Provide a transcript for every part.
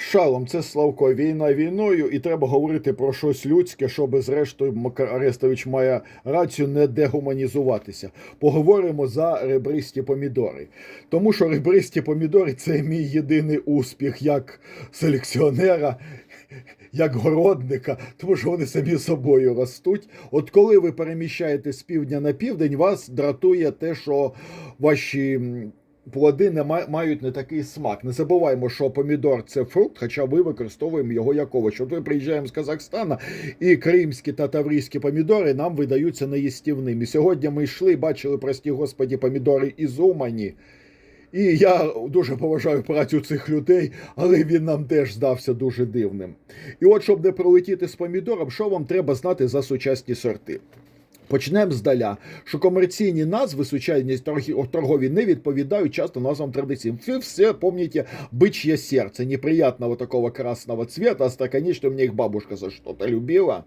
Шалом, це Славко, війна війною, і треба говорити про щось людське, щоб зрештою Макар Арестович має рацію не дегуманізуватися. Поговоримо за ребристі помідори. Тому що ребристі помідори це мій єдиний успіх як селекціонера. Як городника, тому що вони самі собою ростуть. От коли ви переміщаєте з півдня на південь, вас дратує те, що ваші плоди не мають не такий смак. Не забуваємо, що помідор це фрукт, хоча ми використовуємо його як овоч. От ми приїжджаємо з Казахстана, і кримські та таврійські помідори нам видаються неїстівними. Сьогодні ми йшли, бачили, прості господі, помідори із Умані. І я дуже поважаю працю цих людей, але він нам теж здався дуже дивним. І от, щоб не пролетіти з помідором, що вам треба знати за сучасні сорти? Почнемо здаля, що комерційні назви сучасні торгові не відповідають часто назвам традиційним. Ви все пам'ятаєте «бычье серце, неприятного такого красного цвета, стаканічним мне їх бабушка за що-то любила.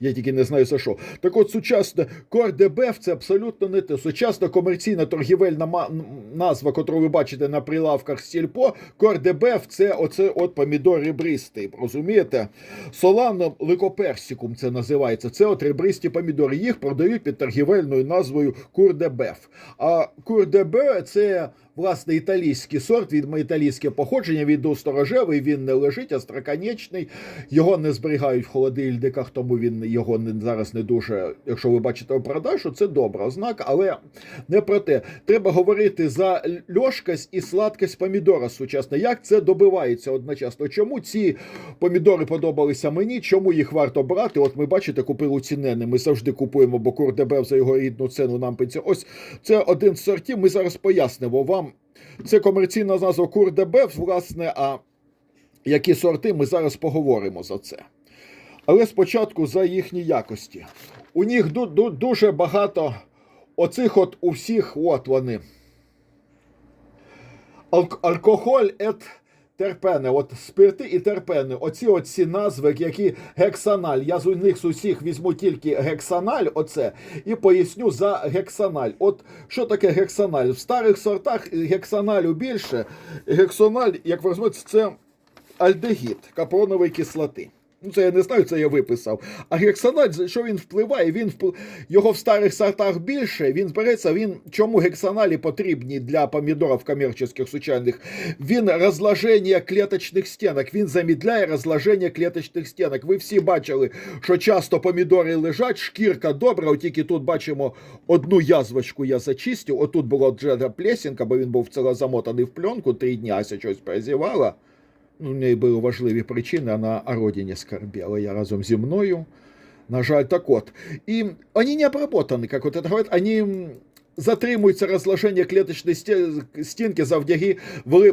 Я тільки не знаю за що. Так от сучасне Кордебеф це абсолютно не те. Сучасна комерційна торгівельна назва, яку ви бачите на прилавках сільпо, Кордебеф це оце от помідор ребристий. Розумієте? Солано ликоперсикум це називається. Це от ребристі помідори. Їх продають під торгівельною назвою Курдебеф. А Курдебе це власне італійський сорт, від італійське походження, він досторожевий, він не лежить, а строконечний. Його не зберігають в холодильниках, тому він його не, зараз не дуже, якщо ви бачите в продажу, це добра ознака, але не про те. Треба говорити за льошкость і сладкость помідора сучасна. Як це добивається одночасно? Чому ці помідори подобалися мені? Чому їх варто брати? От ми бачите, купили цінени. Ми завжди купуємо, бо Курдебев за його рідну ціну нам пенсія. Ось це один з сортів. Ми зараз пояснимо вам. Це комерційна назва Курдебев, власне, а які сорти ми зараз поговоримо за це. Але спочатку за їхні якості. У них ду- ду- дуже багато оцих от у всіх, от вони. Алк- алкоголь ет терпени, от спирти і терпени. Оці оці назви, які гексаналь. Я з них з усіх візьму тільки гексаналь, оце, і поясню за гексаналь. От що таке гексаналь? В старих сортах гексаналю більше. Гексональ, як ви розумієте, це альдегід капронової кислоти. Ну, це я не знаю, це я виписав. А гексаналь, що він впливає? Він впл... Його в старих сортах більше. Він збереться. Він чому гексаналі потрібні для помідорів комерційних сучасних? Він розложення клеточних стінок. Він замідляє розложення клеточних стінок. Ви всі бачили, що часто помідори лежать, шкірка добра. От тільки тут бачимо одну язвочку. Я зачистив. Отут було джеда плесінка, бо він був замотаний в пленку три дні, ася щось перезівала. В неї були важливі причини, вона о родині скорбіла. Я разом зі мною. На жаль, так от. І вони не обработаны, як от це говорять, вони м, затримуються розложення клеточної стінки завдяки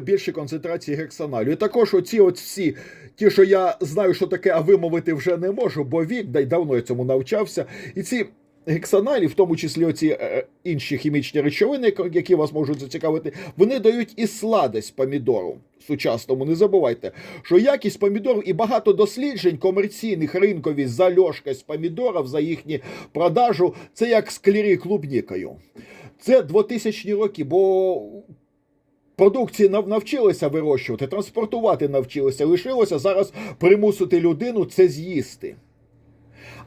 більшій концентрації гексаналю. І також оці от всі, ті, що я знаю, що таке, а вимовити вже не можу, бо вік, да й давно я цьому навчався. І ці гексаналі, в тому числі оці е, інші хімічні речовини, які вас можуть зацікавити, вони дають і сладость помідору сучасному. Не забувайте, що якість помідорів і багато досліджень комерційних ринкові за льошкость помідорів, за їхню продажу, це як з клірі клубнікою. Це 2000 роки, бо продукції навчилися вирощувати, транспортувати навчилися. Лишилося зараз примусити людину це з'їсти.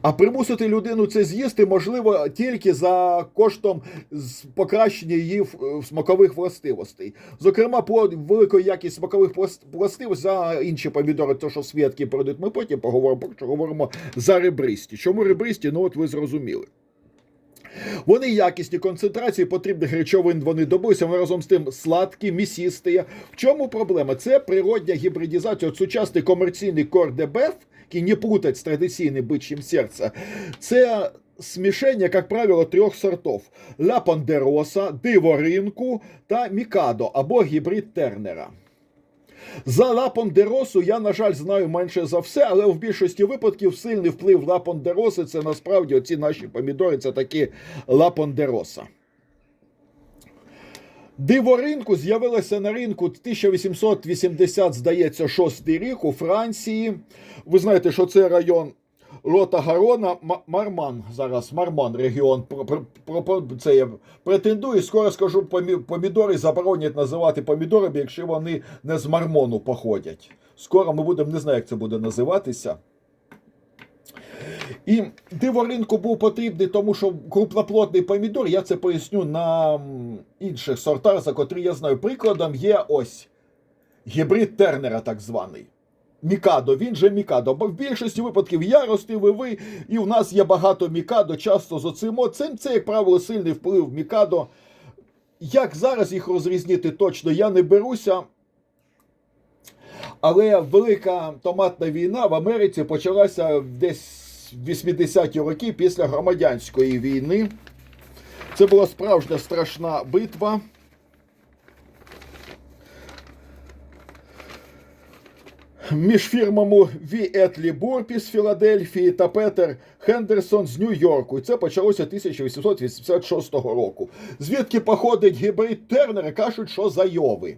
А примусити людину це з'їсти можливо тільки за коштом покращення її е, смакових властивостей. Зокрема, по великої якість смакових влас- властивостей за інші помідори, то що свідки продають, ми потім поговоримо, що говоримо за ребристі. Чому ребристі? Ну от ви зрозуміли. Вони якісні концентрації потрібних речовин вони добилися, вони разом з тим сладкі, місісті. В чому проблема? Це природня гібридизація. От сучасний комерційний кордебеф, який не плутать з традиційним бичим серця, це смішення, як правило, трьох сортів: Ла Пандероса, Диво ринку та Мікадо або гібрид Тернера. За Лапондеросу я, на жаль, знаю менше за все, але в більшості випадків сильний вплив Лапондероси це насправді оці наші помідори, це такі Лапондероса. Диво ринку з'явилося на ринку 1880, здається, 6 рік у Франції. Ви знаєте, що це район Лота Гарона, Марман зараз, Марман регіон. Це я претендую. Скоро скажу, помідори заборонять називати помідорами, якщо вони не з Мармону походять. Скоро ми будемо, не знаю, як це буде називатися. І диво ринку був потрібний, тому що крупноплотний помідор, я це поясню на інших сортах, за котрі я знаю. Прикладом є ось гібрид Тернера, так званий. Мікадо, він же Мікадо. Бо в більшості випадків я ростив ви, і в нас є багато Мікадо, часто з оцим. Цим це, як правило, сильний вплив Мікадо. Як зараз їх розрізнити точно, я не беруся. Але велика томатна війна в Америці почалася десь в 80-ті роки після громадянської війни. Це була справжня страшна битва. Між фірмами Ві Етлі Бурпі з Філадельфії та Петер Хендерсон з Нью-Йорку. І це почалося 1886 року. Звідки походить гібрид Тернера, кажуть, що зайови.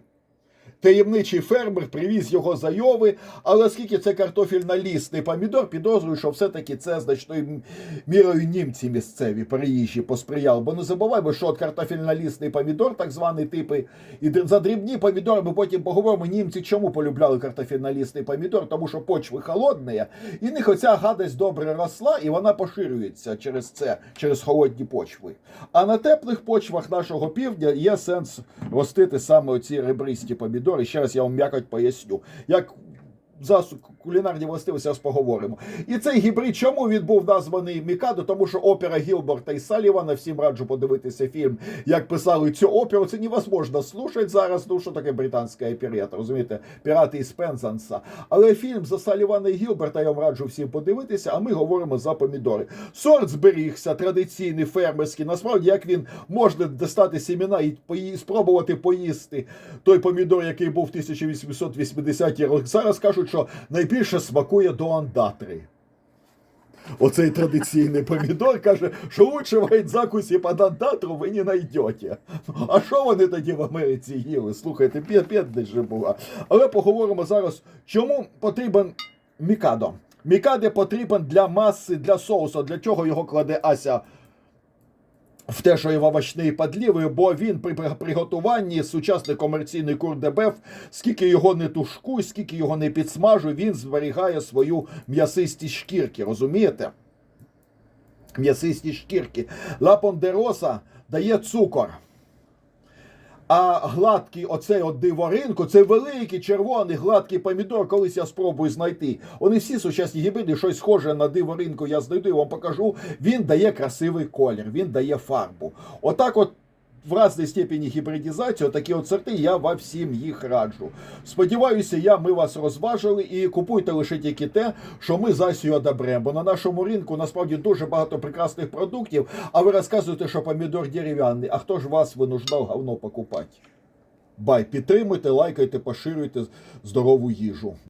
Таємничий фермер привіз його зайови, але оскільки це картофельно-лісний помідор, підозрюю, що все-таки це значною мірою німці місцеві приїжджі посприяли. Бо не забуваймо, що от картофельно-лісний помідор, так званий типи, і за дрібні помідори ми потім поговоримо. Німці чому полюбляли картофельно-лісний помідор? Тому що почви холодні, і них оця гадость добре росла, і вона поширюється через це, через холодні почви. А на теплих почвах нашого півдня є сенс ростити саме оці ребристі помідори. Ще раз я вам м'якоть поясню. Як за су- кулінарні властивості зараз поговоримо. І цей гібрид, чому він був названий Мікадо? Тому що опера Гілборта і Салівана, всім раджу подивитися фільм, як писали цю оперу. Це невозможно слушати зараз. Ну що таке британська оперета, розумієте? Пірати із Пензанса. Але фільм за Салівана і Гілберта я вам раджу всім подивитися, а ми говоримо за помідори. Сорт зберігся, традиційний фермерський. Насправді, як він можна достати сімена і пої- спробувати поїсти той помідор, який був в 1880-ті роки. Зараз кажуть, що найбільше смакує до андатри. Оцей традиційний помідор каже, що лучшего від закусі під андатру ви не знайдете. А що вони тоді в Америці їли? Слухайте, п'ятдесь же була. Але поговоримо зараз, чому потрібен мікадо. Мікаде потрібен для маси, для соусу. Для чого його кладе Ася в те, що його овочний подлівою, бо він при при- приготуванні сучасний комерційний курдебеф, скільки його не тушкуй, скільки його не підсмажуй, він зберігає свою м'ясисті шкірки, розумієте? М'ясисті шкірки. Ла Пондероса дає цукор. А гладкий оцей от диворинку, це великий червоний гладкий помідор, колись я спробую знайти. Вони всі сучасні гібриди, щось схоже на диворинку я знайду і вам покажу. Він дає красивий колір, він дає фарбу. Отак от в різній степені гібридізації, такі от сорти, я вам всім їх раджу. Сподіваюся, я, ми вас розважили і купуйте лише тільки те, що ми засію одобремо. Бо на нашому ринку насправді дуже багато прекрасних продуктів, а ви розказуєте, що помідор дерев'яний. А хто ж вас винуждав говно покупати? Бай, підтримуйте, лайкайте, поширюйте здорову їжу.